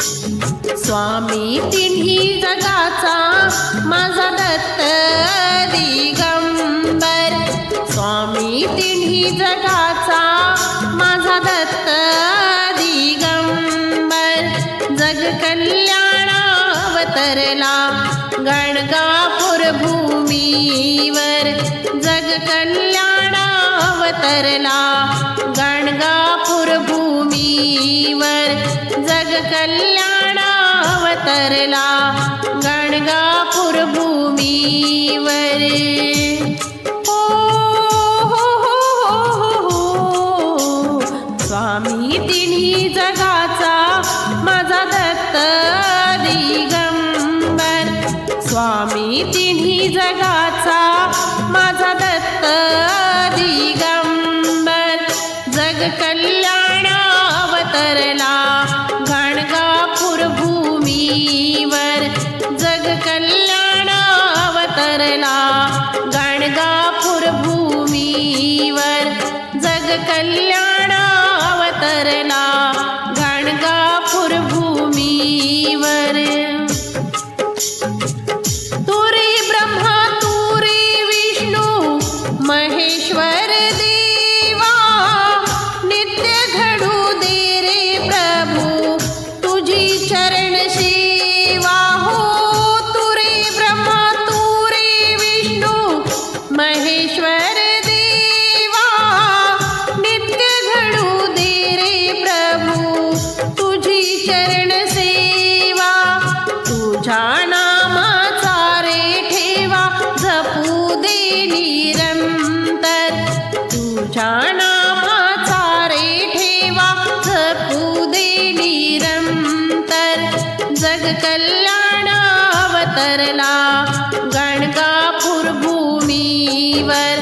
स्वामी तिन्ही जगाचा माझा दत्त दिगंबर स्वामी तिन्ही जगाचा माझा दत्त दिगंबर जग कल्याणावतरला गणगापूर भूमीवर. जग कल्याणावतरला गणगापूर भूमीवर. जग कल्याणावतरला गणगापूर भूमीवर. हो, हो हो हो हो हो. स्वामी तिन्ही जगाचा माझा दत्त दिगंबर. स्वामी तिन्ही जगाचा माझा दत्त दिगंबर. कल्याण अवतरला गणकापूर भूमीवर.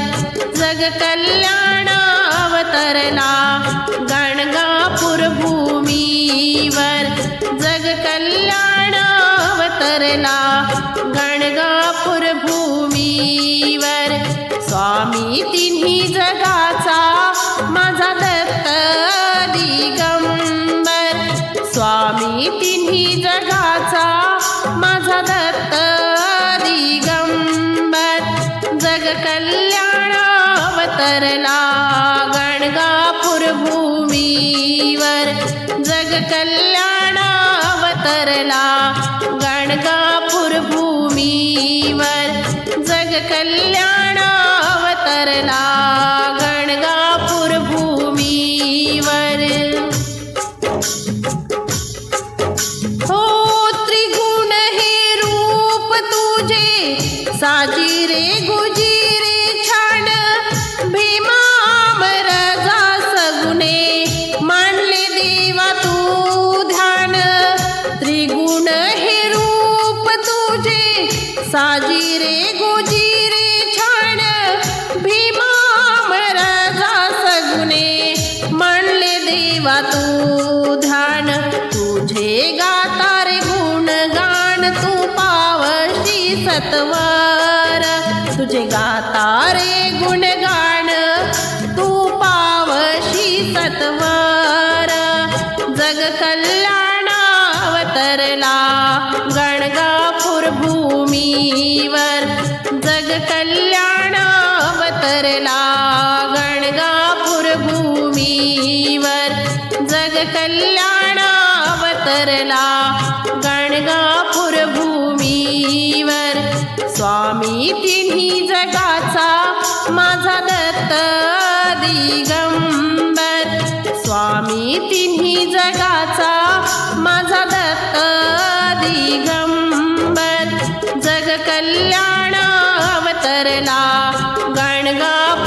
जग कल्याणावतरला गणकापूर भूमीवर. जग कल्याणावतरला गणगापूर भूमीवर. स्वामी तिन्ही जगाचा कल्याणावतरला गणगापूर भूमीवर. जग कल्याणावतरला गणगापूर भूमीवर. जग कल्याणावतरला साजी रे गुजी रे छान भीमा अमरजा म्हणले मानले देवा तू ध्यान तुझे गाता रे गुणगान तू पावशी सत्वर. तुझे गाता रे कल्याणावतरला गणगापूर भूमीवर. जग कल्याणावतरला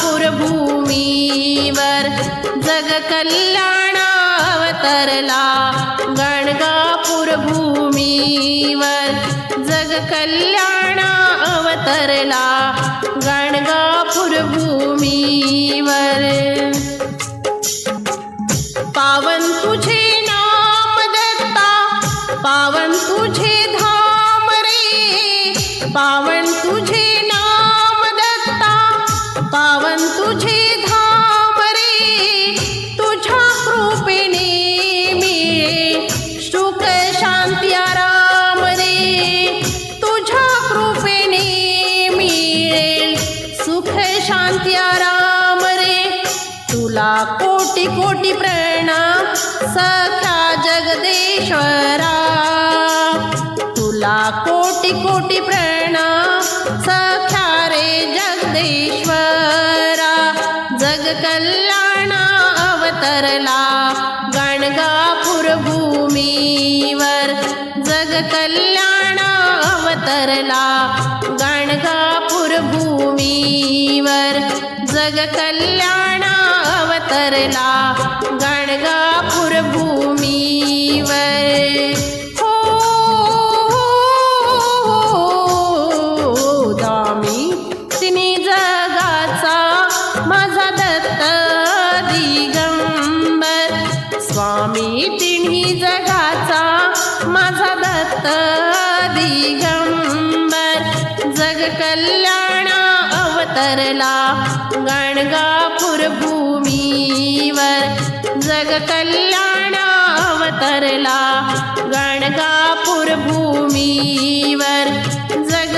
भूमीवर जग कल्याणावतरला गणगापूर भूमीवर जग कल्याणावतरला सख्या जगदेश्वरा. तुला कोटी कोटी प्रणाम सख्या रे जगदेश्वरा. जग कल्याणा अवतरला गणगापूर भूमीवर. जग कल्याणा अवतरला गणगापूर भूमीवर. जग कल्याण अवतरला गणगापूर भूमीवर. हो, हो, हो, हो, दामी तिने जगाचा माझा दत्त दिगंबर. स्वामी तिन्ही जगाचा माझा दत्त दिगंबर. जग कल्याण अवतरला गणगापूर भूमीवर जग कल्याणा अवतरला गणगापूर भूमीवर जग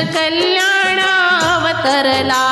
अवतरला